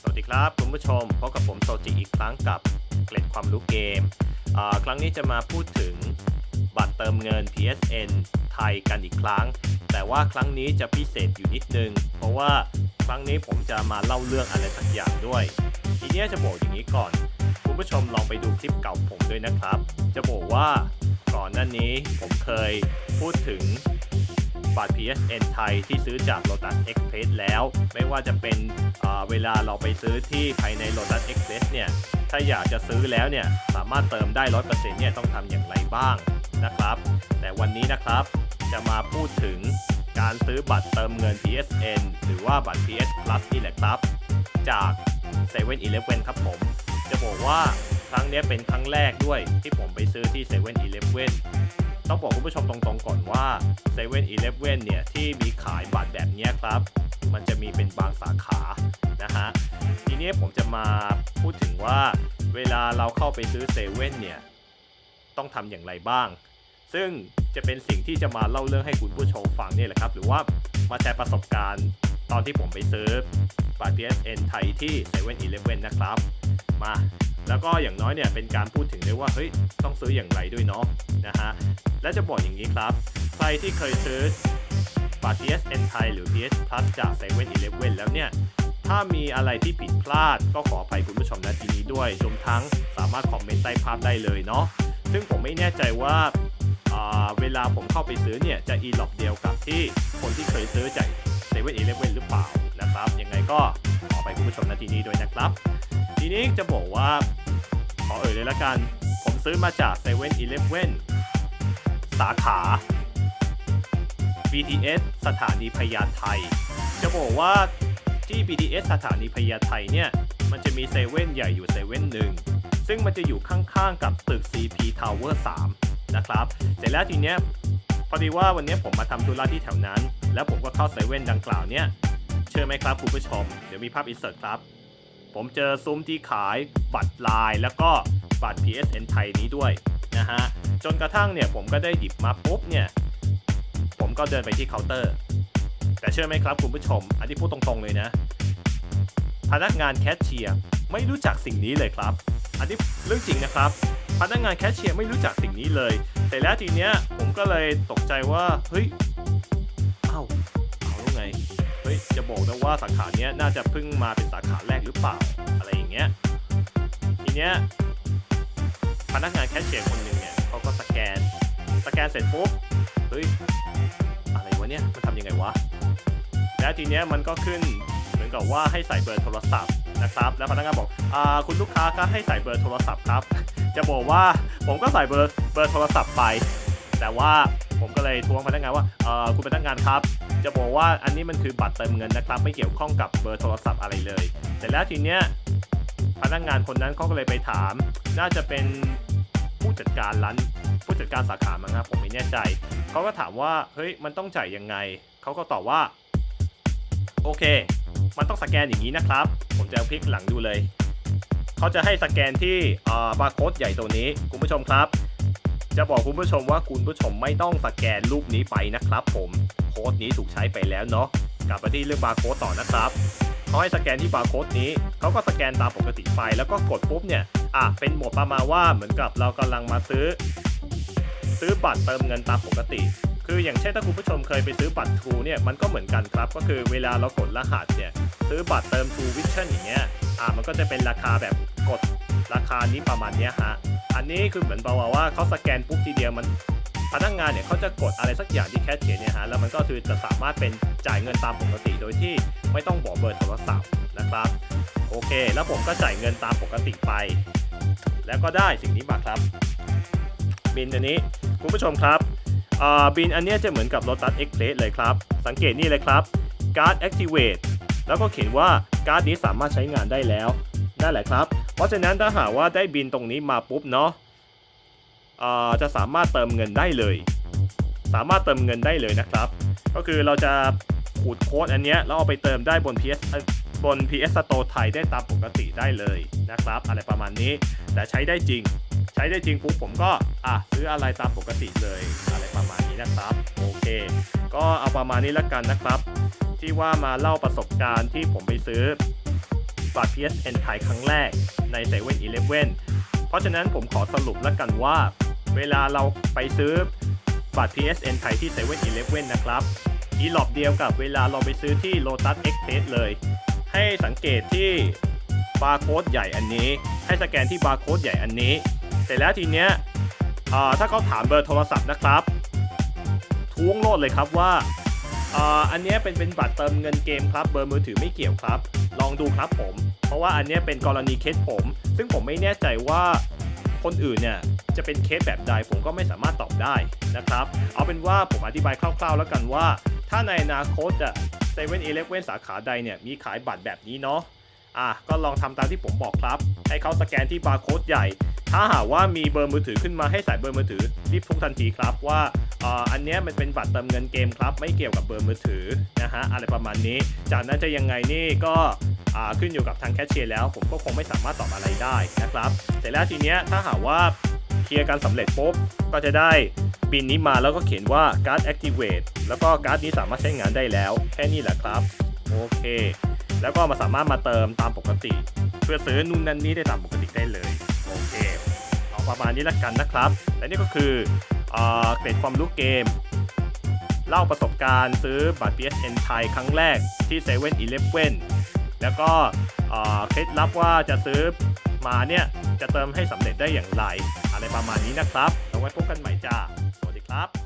สวัสดีครับคุณผู้ชมพบกับผมโซจิอีกครั้งกับเกล็ดความรู้เกมอ่าครั้งนี้จะมาพูดถึงบัตรเติมเงิน PSN ไทยกันอีกครั้ง แต่ว่าครั้งนี้จะพิเศษอยู่นิดนึง เพราะว่าครั้งนี้ผมจะมาเล่าเรื่องอะไรสักอย่างด้วย ทีนี้จะบอกอย่างนี้ก่อน คุณผู้ชมลองไปดูคลิปเก่าผมด้วยนะครับ จะบอกว่าก่อนหน้านี้ผมเคยพูดถึง บัตร PSN ไทยที่ซื้อจาก Lotus Express แล้ว ไม่ว่าจะเป็นเวลาเราไปซื้อที่ภายใน Lotus Express เนี่ย ถ้าอยากจะซื้อแล้วเนี่ย สามารถเติมได้ 100%เนี่ยต้องทำอย่างไรบ้างนะครับ แต่วันนี้นะครับจะมาพูดถึงการซื้อบัตรเติมเงิน PSN หรือว่าบัตร PS Plus นี่แหละครับ จาก7 e เ e ่ e อครับผม จะบอกว่าครั้งนี้เป็นครั้งแรกด้วยที่ผมไปซื้อที่7 e เ e ่ e ต้องบอกคุณผู้ชมตรงๆก่อนว่า7 e เ e ่ e เนี่ย ที่มีขายบัตรแบบนี้ครับ มันจะมีเป็นบางสาขา นะฮะ ทีนี้ผมจะมาพูดถึงว่าเวลาเราเข้าไปซื้อเซเว่นเนี่ย ต้องทำอย่างไรบ้าง ซึ่งจะเป็นสิ่งที่จะมาเล่าเรื่องให้คุณผู้ชมฟังนี่แหละครับ หรือว่ามาแชร์ประสบการณ์ตอนที่ผมไปซื้อ บัตร PSN ไทยที่7 e เ e ่ e นะครับ มาแล้วก็อย่างน้อยเนี่ยเป็นการพูดถึงด้วยว่าเฮ้ยต้องซื้ออย่างไรด้วยเนาะนะฮะและจะบอกอย่างนี้ครับ ใครที่เคยซื้อบัตร PSN ไทยหรือ PS Plus จาก7 e เ e ่ e แล้วเนี่ย ถ้ามีอะไรที่ผิดพลาดก็ขออภัยคุณผู้ชมณที่นี้ด้วยรวมทั้งสามารถคอมเมนต์ใต้ภาพได้เลยเนาะซึ่งผมไม่แน่ใจว่าเวลาผมเข้าไปซื้อเนี่ยจะอีหลอกเดียวกับที่คนที่เคยซื้อจาก7 e เ e ่ e หรือเปล่า นะครับยังไงก็ขอไปคุณผู้ชมณที่นี้ด้วยนะครับ ทีนี้จะบอกว่า ขอเอ่ยเลยละกัน ผมซื้อมาจาก7 e เ e ่ e สาขา BTS สถานีพญาไทจะบอกว่าที่ BTS สถานีพญาไทเนี่ยมันจะมีเซเว่นใหญ่อยู่เซเว่นหนึ่งซึ่งมันจะอยู่ข้างๆกับตึก CP Tower 3 นะครับ เสร็จแล้วทีเนี้ยพอดีว่าวันนี้ผมมาทำธุระที่แถวนั้น แล้วผมก็เข้าเซเว่นดังกล่าวเนี่ย ชื่อไหมครับคุณผู้ชม เดี๋ยวมีภาพอินเสิร์ตครับ ผมเจอซุ้มที่ขายบัตรลายแล้วก็บัตร PSN ไทยนี้ด้วยนะฮะ จนกระทั่งเนี่ยผมก็ได้หยิบมาปุ๊บเนี่ย ผมก็เดินไปที่เคาน์เตอร์ แต่เชื่อไหมครับคุณผู้ชม อันนี้พูดตรงๆเลยนะ พนักงานแคชเชียร์ไม่รู้จักสิ่งนี้เลยครับ อันนี้เรื่องจริงนะครับ พนักงานแคชเชียร์ไม่รู้จักสิ่งนี้เลย แต่แล้วทีเนี้ยผมก็เลยตกใจว่าเฮ้ย บอกนะว่าสาขาเนี้ยน่าจะเพิ่งมาเป็นสาขาแรกหรือเปล่าอะไรอย่างเงี้ยทีเนี้ยพนักงานแคชเชียร์คนหนึ่งเนี่ยเขาก็สแกน สแกนเสร็จปุ๊บเฮ้ยอะไรวะเนี่ยมันทำยังไงวะแล้วทีเนี้ยมันก็ขึ้นเหมือนกับว่าให้ใส่เบอร์โทรศัพท์นะครับ แล้วพนักงานบอกอ่าคุณลูกค้าครับให้ใส่เบอร์โทรศัพท์ครับ จะบอกว่าผมก็ใส่เบอร์เบอร์โทรศัพท์ไป แต่ว่าผมก็เลยทวงพนักงานว่าเออคุณพนักงานครับ จะบอกว่าอันนี้มันคือบัตรเติมเงินนะครับ ไม่เกี่ยวข้องกับเบอร์โทรศัพท์อะไรเลยเสร็จแล้วทีเนี้ยพนักงานคนนั้นเขาก็เลยไปถาม น่าจะเป็นผู้จัดการร้านผู้จัดการสาขามั้งครับผมไม่แน่ใจเขาก็ถามว่าเฮ้ยมันต้องจ่ายยังไงเขาก็ตอบว่า โอเค มันต้องสแกนอย่างนี้นะครับ ผมจะพลิกหลังดูเลยเขาจะให้สแกนที่บาร์โค้ดใหญ่ตัวนี้คุณผู้ชมครับ จะบอกคุณผู้ชมว่าคุณผู้ชมไม่ต้องสแกนรูปนี้ไปนะครับ ผม ค้ดนี้ถูกใช้ไปแล้วเนาะกลับมาที่เรื่องบาร์โค้ดต่อนะครับเขาให้สแกนที่บาร์โค้ดนี้เขาก็สแกนตามปกติไปแล้วก็กดปุ๊บเนี่ยอะเป็นโหมดประมาณว่าเหมือนกับเรากำลังมาซื้อ ซื้อบัตรเติมเงินตามปกติ คืออย่างเช่นถ้าคุณผู้ชมเคยไปซื้อบัตร True เนี่ยมันก็เหมือนกันครับ ก็คือเวลาเรากดรหัสเนี่ยซื้อบัตรเติม True Vision อย่างเงี้ยอ่ามันก็จะเป็นราคาแบบกดราคานี้ประมาณเนี้ยฮะอันนี้คือเหมือนบอกว่าเขาสแกนปุ๊บทีเดียวมัน พนักงานเนี่ยเขาจะกดอะไรสักอย่างที่แคชเชียร์เนี่ยฮะแล้วมันก็คือจะสามารถเป็นจ่ายเงินตามปกติโดยที่ไม่ต้องบอกเบอร์โทรศัพท์นะครับโอเค แล้วผมก็จ่ายเงินตามปกติไป แล้วก็ได้สิ่งนี้มาครับ บินอันนี้คุณผู้ชมครับบินอันเนี้ยจะเหมือนกับ Lotus Express เลยครับ สังเกตนี่เลยครับ Card Activate แล้วก็เขียนว่าการ์ดนี้สามารถใช้งานได้แล้วนั่นแหละครับ เพราะฉะนั้นถ้าหากว่าได้บินตรงนี้มาปุ๊บเนาะ จะสามารถเติมเงินได้เลย สามารถเติมเงินได้เลยนะครับ ก็คือเราจะขูดโค้ดอันนี้แล้วเอาไปเติมได้บน PS เอ่อบน PS Store ไทยได้ตามปกติได้เลยนะครับ อะไรประมาณนี้แต่ใช้ได้จริง ใช้ได้จริงปุ๊บผมก็อะซื้ออะไรตามปกติเลยอะไรประมาณนี้นะครับโอเค ก็เอาประมาณนี้แล้วกันนะครับ ที่ว่ามาเล่าประสบการณ์ที่ผมไปซื้อบัตร PSN ไทยครั้งแรกใน7 e เ e ่ e อเพราะฉะนั้นผมขอสรุปแล้วกันว่า เวลาเราไปซื้อบัตร PSN ไทยที่7 e เ e ่ e นะครับอีหลอบเดียวกับเวลาเราไปซื้อที่ Lotus Express เลย ให้สังเกตที่บาร์โค้ดใหญ่อันนี้ ให้สแกนที่บาร์โค้ดใหญ่อันนี้ เสร็จแล้วทีเนี้ยถ้าเขาถามเบอร์โทรศัพท์นะครับท้วงโลดเลยครับว่าอันนี้เป็นเป็นบัตรเติมเงินเกมครับ เบอร์มือถือไม่เกี่ยวครับ ลองดูครับผม เพราะว่าอันนี้เป็นกรณีเคสผม ซึ่งผมไม่แน่ใจว่า คนอื่นเนี่ยจะเป็นเคสแบบใดผมก็ไม่สามารถตอบได้นะครับ เอาเป็นว่าผมอธิบายคร่าวๆแล้วกันว่า ถ้าในอนาคตจะเซเว่นอีเลฟเว่นสาขาใดเนี่ยมีขายบัตรแบบนี้เนาะอะก็ลองทำตามที่ผมบอกครับ ให้เขาสแกนที่บาร์โค้ดใหญ่ ถ้าหากว่ามีเบอร์มือถือขึ้นมาให้ใส่เบอร์มือถือรีบทุกทันทีครับว่าอ่าอันนี้มันเป็นบัตรเติมเงินเกมครับ ไม่เกี่ยวกับเบอร์มือถือนะฮะอะไรประมาณนี้ จากนั้นจะยังไงนี่ก็ ขึ้นอยู่กับทางแคชเชียร์แล้ว ผมก็คงไม่สามารถตอบอะไรได้นะครับเสร็จแล้วทีเนี้ยถ้าหากว่าเคลียร์กันสำเร็จปุ๊บก็จะได้บินนี้มาแล้วก็เขียนว่าการ์ด activate แล้วก็การ์ดนี้สามารถใช้งานได้แล้ว แค่นี้แหละครับ โอเค แล้วก็มาสามารถมาเติมตามปกติ เพื่อซื้อนู่นนั่นนี่ได้ตามปกติได้เลย โอเคเอาประมาณนี้ละกันนะครับ และนี่ก็คือเอเกรดความรู้เกม เล่าประสบการณ์ซื้อบัตร PSN ไทยครั้งแรกที่7 e เ e ่ e อ แล้วก็เคล็ดลับว่าจะซื้อมาเนี่ยจะเติมให้สำเร็จได้อย่างไร อะไรประมาณนี้นะครับ เอาไว้พบกันใหม่จ้า สวัสดีครับ